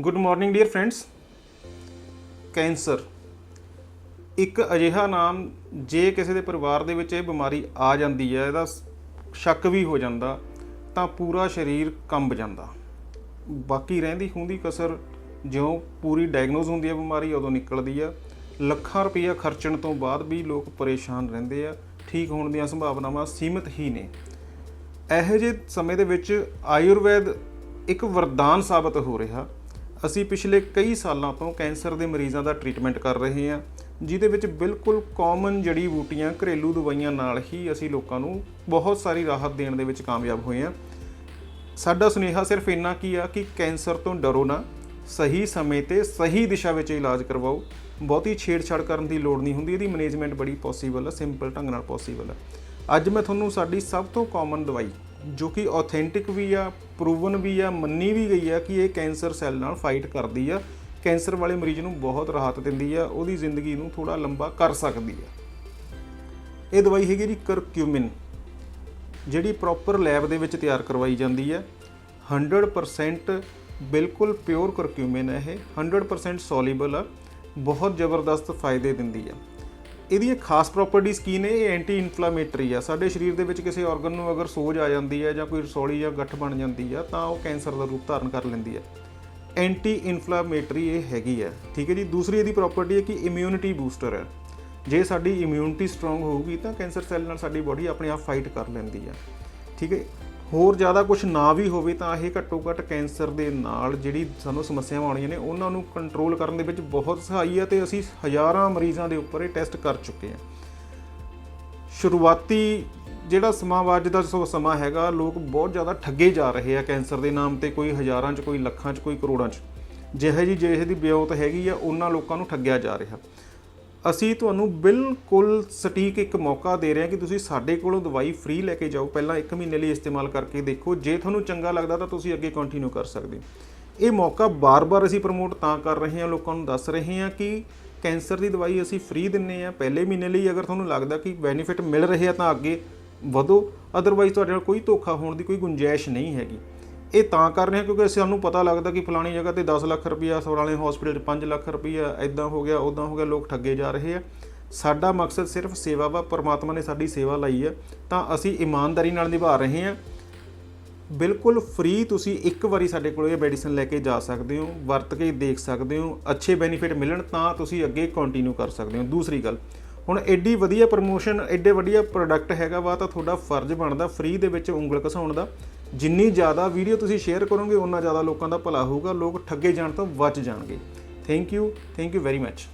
Good morning dear friends cancer ਇੱਕ ਅਜਿਹਾ ਨਾਮ ਜੇ ਕਿਸੇ ਦੇ ਪਰਿਵਾਰ ਦੇ ਵਿੱਚ ਇਹ ਬਿਮਾਰੀ ਆ ਜਾਂਦੀ ਹੈ, ਇਹਦਾ ਸ਼ੱਕ ਵੀ ਹੋ ਜਾਂਦਾ, ਤਾਂ ਪੂਰਾ ਸਰੀਰ ਕੰਬ ਜਾਂਦਾ। ਬਾਕੀ ਰਹਿੰਦੀ ਖੂੰਦੀ ਕਸਰ, ਜਿਉਂ ਪੂਰੀ ਡਾਇਗਨੋਸ ਹੁੰਦੀ ਹੈ ਬਿਮਾਰੀ, ਉਦੋਂ ਨਿਕਲਦੀ ਆ ਲੱਖਾਂ ਰੁਪਈਆ ਖਰਚਣ ਤੋਂ ਬਾਅਦ ਵੀ ਲੋਕ ਪਰੇਸ਼ਾਨ ਰਹਿੰਦੇ ਆ, ਠੀਕ ਹੋਣ ਦੀਆਂ ਸੰਭਾਵਨਾਵਾਂ ਸੀਮਿਤ ਹੀ ਨੇ। ਇਹੋ ਜਿਹੇ ਸਮੇਂ ਦੇ ਵਿੱਚ ਆਯੁਰਵੈਦ ਇੱਕ ਵਰਦਾਨ ਸਾਬਤ ਹੋ ਰਿਹਾ। ਅਸੀਂ ਪਿਛਲੇ ਕਈ ਸਾਲਾਂ ਤੋਂ ਕੈਂਸਰ ਦੇ ਮਰੀਜ਼ਾਂ ਦਾ ਟ੍ਰੀਟਮੈਂਟ ਕਰ ਰਹੇ ਹਾਂ, ਜਿਹਦੇ ਵਿੱਚ ਬਿਲਕੁਲ ਕਾਮਨ ਜੜੀ ਬੂਟੀਆਂ, ਘਰੇਲੂ ਦਵਾਈਆਂ ਨਾਲ ਹੀ ਅਸੀਂ ਲੋਕਾਂ ਨੂੰ ਬਹੁਤ ਸਾਰੀ ਰਾਹਤ ਦੇਣ ਦੇ ਵਿੱਚ ਕਾਮਯਾਬ ਹੋਏ ਹਾਂ। ਸਾਡਾ ਸੁਨੇਹਾ ਸਿਰਫ ਇੰਨਾ ਕੀ ਆ ਕਿ ਕੈਂਸਰ ਤੋਂ ਡਰੋ ਨਾ, ਸਹੀ ਸਮੇਂ ਤੇ ਸਹੀ ਦਿਸ਼ਾ ਵਿੱਚ ਇਲਾਜ ਕਰਵਾਓ। ਬਹੁਤੀ ਛੇੜਛਾੜ ਕਰਨ ਦੀ ਲੋੜ ਨਹੀਂ ਹੁੰਦੀ, ਇਹਦੀ ਮੈਨੇਜਮੈਂਟ ਬੜੀ ਪੋਸੀਬਲ ਹੈ ਸਿੰਪਲ ਢੰਗ ਨਾਲ ਪੋਸੀਬਲ ਹੈ ਅੱਜ ਮੈਂ ਤੁਹਾਨੂੰ ਸਾਡੀ ਸਭ ਤੋਂ ਕਾਮਨ ਦਵਾਈ ਜੋ ਕਿ ਆਥੈਂਟਿਕ ਵੀ ਆ ਪ੍ਰੂਵਨ ਵੀ ਆ, ਮੰਨੀ ਵੀ ਗਈ ਆ ਕਿ ਇਹ ਕੈਂਸਰ ਸੈੱਲ ਨਾਲ ਫਾਈਟ ਕਰਦੀ ਆ। ਕੈਂਸਰ ਵਾਲੇ ਮਰੀਜ਼ ਨੂੰ ਬਹੁਤ ਰਾਹਤ ਦਿੰਦੀ ਆ, ਉਹਦੀ ਜ਼ਿੰਦਗੀ ਨੂੰ ਥੋੜਾ ਲੰਬਾ ਕਰ ਸਕਦੀ ਆ। ਇਹ ਦਵਾਈ ਹੈਗੀ ਜੀ ਕਰਕਿਊਮਿਨ ਜਿਹੜੀ ਪ੍ਰੋਪਰ ਲੈਬ ਦੇ ਵਿੱਚ ਤਿਆਰ ਕਰਵਾਈ ਜਾਂਦੀ ਹੈ 100% ਬਿਲਕੁਲ ਪਿਓਰ ਕਰਕਿਊਮਿਨ ਹੈ ਇਹ 100% ਸੋਲੀਬਲ ਆ, ਬਹੁਤ ਜ਼ਬਰਦਸਤ ਫਾਇਦੇ ਦਿੰਦੀ ਆ। ਇਹਦੀਆਂ ਖਾਸ ਪ੍ਰਾਪਰਟੀਆਂ ਕੀ ਨੇ? ਇਹ ਐਂਟੀ ਇਨਫਲਾਮੇਟਰੀ ਆ। ਸਾਡੇ ਸਰੀਰ ਦੇ ਵਿੱਚ ਕਿਸੇ ਆਰਗਨ ਨੂੰ ਅਗਰ ਸੋਜ ਆ ਜਾਂਦੀ ਹੈ ਜਾਂ ਕੋਈ ਰਸੌਲੀ ਜਾਂ ਗੱਠ ਬਣ ਜਾਂਦੀ ਆ, ਤਾਂ ਉਹ ਕੈਂਸਰ ਦਾ ਰੂਪ ਧਾਰਨ ਕਰ ਲੈਂਦੀ ਹੈ। ਐਂਟੀ ਇਨਫਲਾਮੇਟਰੀ ਇਹ ਹੈਗੀ ਹੈ ਠੀਕ ਹੈ ਜੀ? ਦੂਸਰੀ ਇਹਦੀ ਪ੍ਰੋਪਰਟੀ ਹੈ ਕਿ ਇਮਿਊਨਿਟੀ ਬੂਸਟਰ ਹੈ ਜੇ ਸਾਡੀ ਇਮਿਊਨਿਟੀ ਸਟਰੋਂਗ ਹੋਊਗੀ, ਤਾਂ ਕੈਂਸਰ ਸੈੱਲ ਨਾਲ ਸਾਡੀ ਬਾਡੀ ਆਪਣੇ ਆਪ ਫਾਈਟ ਕਰ ਲੈਂਦੀ ਹੈ ਠੀਕ ਹੈ? ਹੋਰ ਜ਼ਿਆਦਾ ਕੁਝ ਨਾ ਵੀ ਹੋਵੇ ਤਾਂ ਇਹ ਘੱਟੋ ਘੱਟ ਕੈਂਸਰ ਦੇ ਨਾਲ ਜਿਹੜੀ ਸਾਨੂੰ ਸਮੱਸਿਆਵਾਂ ਆਉਣੀਆਂ ਨੇ, ਉਹਨਾਂ ਨੂੰ ਕੰਟਰੋਲ ਕਰਨ ਦੇ ਵਿੱਚ ਬਹੁਤ ਸਹਾਈ ਹੈ ਤੇ ਅਸੀਂ ਹਜ਼ਾਰਾਂ ਮਰੀਜ਼ਾਂ ਦੇ ਉੱਪਰ ਇਹ ਟੈਸਟ ਕਰ ਚੁੱਕੇ ਹਾਂ ਸ਼ੁਰੂਆਤੀ ਜਿਹੜਾ ਸਮਾਂ ਵਾ ਅੱਜ ਦਾ ਸੋ ਸਮਾਂ ਹੈਗਾ, ਲੋਕ ਬਹੁਤ ਜ਼ਿਆਦਾ ਠੱਗੇ ਜਾ ਰਹੇ ਆ ਕੈਂਸਰ ਦੇ ਨਾਮ ਤੇ, ਕੋਈ ਹਜ਼ਾਰਾਂ 'ਚ, ਕੋਈ ਲੱਖਾਂ 'ਚ, ਕੋਈ ਕਰੋੜਾਂ 'ਚ। ਜਿਹੇ ਜੀ ਜਿਹੇ ਦੀ ਬਿਉਤ ਹੈਗੀ ਆ, ਉਹਨਾਂ ਲੋਕਾਂ ਨੂੰ ਠੱਗਿਆ ਜਾ ਰਿਹਾ। ਅਸੀਂ ਤੁਹਾਨੂੰ ਬਿਲਕੁਲ ਸਟੀਕ ਇੱਕ ਮੌਕਾ ਦੇ ਰਹੇ ਹਾਂ ਕਿ ਤੁਸੀਂ ਸਾਡੇ ਕੋਲੋਂ ਦਵਾਈ ਫ੍ਰੀ ਲੈ ਕੇ ਜਾਓ। ਪਹਿਲਾਂ 1 ਮਹੀਨੇ ਲਈ ਇਸਤੇਮਾਲ ਕਰਕੇ ਦੇਖੋ। ਜੇ ਤੁਹਾਨੂੰ ਚੰਗਾ ਲੱਗਦਾ ਤਾਂ ਤੁਸੀਂ ਅੱਗੇ ਕੰਟੀਨਿਊ ਕਰ ਸਕਦੇ ਹੋ। ਇਹ ਮੌਕਾ ਬਾਰ-ਬਾਰ ਅਸੀਂ ਪ੍ਰਮੋਟ ਤਾਂ ਕਰ ਰਹੇ ਹਾਂ, ਲੋਕਾਂ ਨੂੰ ਦੱਸ ਰਹੇ ਹਾਂ ਕਿ ਕੈਂਸਰ ਦੀ ਦਵਾਈ ਅਸੀਂ ਫ੍ਰੀ ਦਿੰਨੇ ਆ ਪਹਿਲੇ ਮਹੀਨੇ ਲਈ ਅਗਰ ਤੁਹਾਨੂੰ ਲੱਗਦਾ ਕਿ ਬੈਨੀਫਿਟ ਮਿਲ ਰਹੇ ਆ ਤਾਂ ਅੱਗੇ ਵਧੋ। ਅਦਰਵਾਈਜ਼ ਤੁਹਾਡੇ ਨਾਲ ਕੋਈ ਧੋਖਾ ਹੋਣ ਦੀ ਕੋਈ ਗੁੰਜਾਇਸ਼ ਨਹੀਂ ਹੈਗੀ। ਇਹ ਤਾਂ ਕਰ ਰਹੇ ਹਾਂ ਕਿਉਂਕਿ ਸਾਨੂੰ ਪਤਾ ਲੱਗਦਾ ਕਿ ਫਲਾਣੀ ਜਗ੍ਹਾ ਤੇ 10 ਲੱਖ ਰੁਪਈਆ ਫਲਾਣੇ ਹਸਪੀਟਲ 'ਚ 5 ਲੱਖ ਰੁਪਈਆ ਐਦਾਂ ਹੋ ਗਿਆ ਉਦਾਂ ਹੋ ਗਿਆ, ਲੋਕ ਠੱਗੇ ਜਾ ਰਹੇ ਆ। ਸਾਡਾ ਮਕਸਦ ਸਿਰਫ ਸੇਵਾ ਵਾ, ਪਰਮਾਤਮਾ ਨੇ ਸਾਡੀ ਸੇਵਾ ਲਈ ਹੈ ਤਾਂ ਅਸੀਂ ਇਮਾਨਦਾਰੀ ਨਾਲ ਨਿਭਾ ਰਹੇ ਹਾਂ। ਬਿਲਕੁਲ ਫ੍ਰੀ ਤੁਸੀਂ ਇੱਕ ਵਾਰੀ ਸਾਡੇ ਕੋਲ ਇਹ ਮੈਡੀਸਨ ਲੈ ਕੇ ਜਾ ਸਕਦੇ ਹੋ, ਵਰਤ ਕੇ ਦੇਖ ਸਕਦੇ ਹੋ, ਅੱਛੇ ਬੈਨੀਫਿਟ ਮਿਲਣ, ਤਾਂ ਤੁਸੀਂ ਅੱਗੇ ਕੰਟੀਨਿਊ ਕਰ ਸਕਦੇ ਹੋ। ਦੂਸਰੀ ਗੱਲ, ਹੁਣ ਐਡੀ ਵਧੀਆ ਪ੍ਰੋਮੋਸ਼ਨ ਐਡੇ ਵਧੀਆ ਪ੍ਰੋਡਕਟ ਹੈਗਾ ਵਾ, ਤਾਂ ਤੁਹਾਡਾ ਫਰਜ਼ ਬਣਦਾ ਫ੍ਰੀ ਦੇ ਵਿੱਚ ਉਂਗਲ ਘਸਾਉਣ ਦਾ। ਜਿੰਨੀ ਜ਼ਿਆਦਾ ਵੀਡੀਓ ਤੁਸੀਂ ਸ਼ੇਅਰ ਕਰੋਗੇ ਉਨਾ ਜ਼ਿਆਦਾ ਲੋਕਾਂ ਦਾ ਭਲਾ ਹੋਊਗਾ, ਲੋਕ ਠੱਗੇ ਜਾਣ ਤੋਂ ਬਚ ਜਾਣਗੇ। Thank you thank you very much